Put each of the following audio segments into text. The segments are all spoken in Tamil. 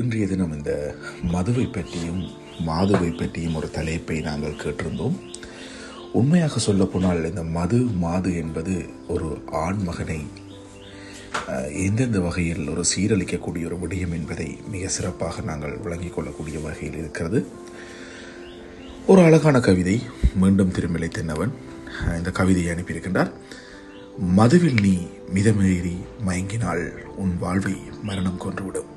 இன்றைய தினம் இந்த மதுவை பற்றியும் மாதுவை பற்றியும் ஒரு தலைப்பை நாங்கள் கேட்டிருந்தோம். உண்மையாக சொல்லப்போனால் இந்த மது மாது என்பது ஒரு ஆண் மகனை எந்தெந்த வகையில் ஒரு சீரழிக்கக்கூடிய ஒரு விடயம் என்பதை மிக சிறப்பாக நாங்கள் விளங்கிக் கொள்ளக்கூடிய வகையில் இருக்கிறது. ஒரு அழகான கவிதை மீண்டும் திருமலை தென்னவன் இந்த கவிதையை அனுப்பியிருக்கின்றார். மதுவில் நீ மிதமேறி மயங்கினால் உன் வாழ்வை மரணம் கொன்றுவிடும்.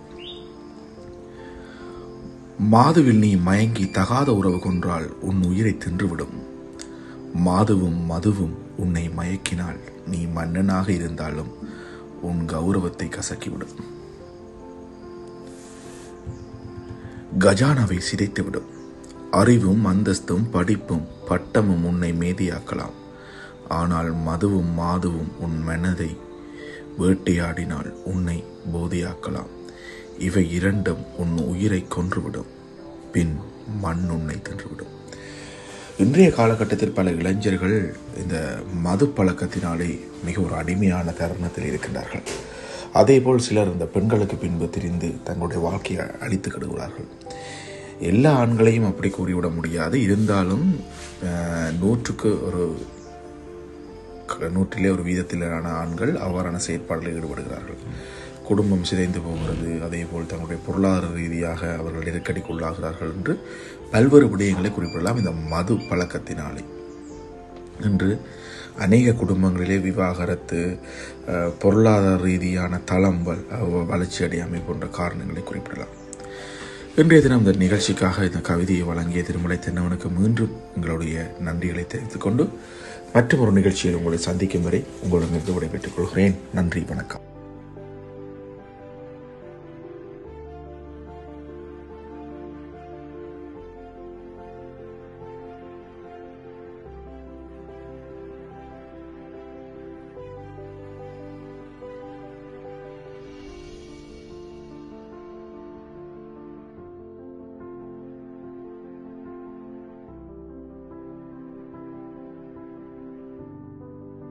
மாதுவில் நீ மயங்கி தகாத உறவு கொன்றால் உன் உயிரை தின்றுவிடும். மாதுவும் மதுவும் உன்னை மயக்கினால் நீ மன்னனாக இருந்தாலும் உன் கௌரவத்தை கசக்கிவிடும். கஜானாவை சிதைத்துவிடும். அறிவும் அந்தஸ்தும் படிப்பும் பட்டமும் உன்னை மேதியாக்கலாம். ஆனால் மதுவும் மாதுவும் உன் மனதை வேட்டையாடினால் உன்னை போதையாக்கலாம். இவை இரண்டும் உன் உயிரை கொன்றுவிடும். பின் மண் உன்னை தின்றுவிடும். இன்றைய காலகட்டத்தில் பல இளைஞர்கள் இந்த மது பழக்கத்தினாலே மிக ஒரு அடிமையான தருணத்தில் இருக்கின்றார்கள். அதேபோல் சிலர் இந்த பெண்களுக்கு பின்பு திரிந்து தங்களுடைய வாழ்க்கையை அழித்து கெடுகிறார்கள். எல்லா ஆண்களையும் அப்படி கூறிவிட முடியாது. இருந்தாலும் நூற்றுக்கு ஒரு க- நூற்றிலே ஒரு வீதத்திலான ஆண்கள் அவ்வாறான செயற்பாடுகளில் ஈடுபடுகிறார்கள். குடும்பம் சிதைந்து போகிறது. அதே போல் தங்களுடைய பொருளாதார ரீதியாக அவர்கள் நெருக்கடிக்கு உள்ளாகிறார்கள் என்று பல்வேறு விடயங்களை குறிப்பிடலாம் இந்த மது பழக்கத்தினாலே. இன்று அநேக குடும்பங்களிலே விவாகரத்து பொருளாதார ரீதியான தளம் வல்- வளர்ச்சி அடையாமை போன்ற காரணங்களை குறிப்பிடலாம். இன்றைய தினம் இந்த நிகழ்ச்சிக்காக இந்த கவிதையை வழங்கிய திருமலை தென்னவனுக்கு மீண்டும் எங்களுடைய நன்றிகளை தெரிவித்துக் கொண்டு மற்றும் ஒரு நிகழ்ச்சியில் உங்களை சந்திக்கும் வரை உங்களிடமிருந்து விடைபெற்றுக் கொள்கிறேன். நன்றி வணக்கம்.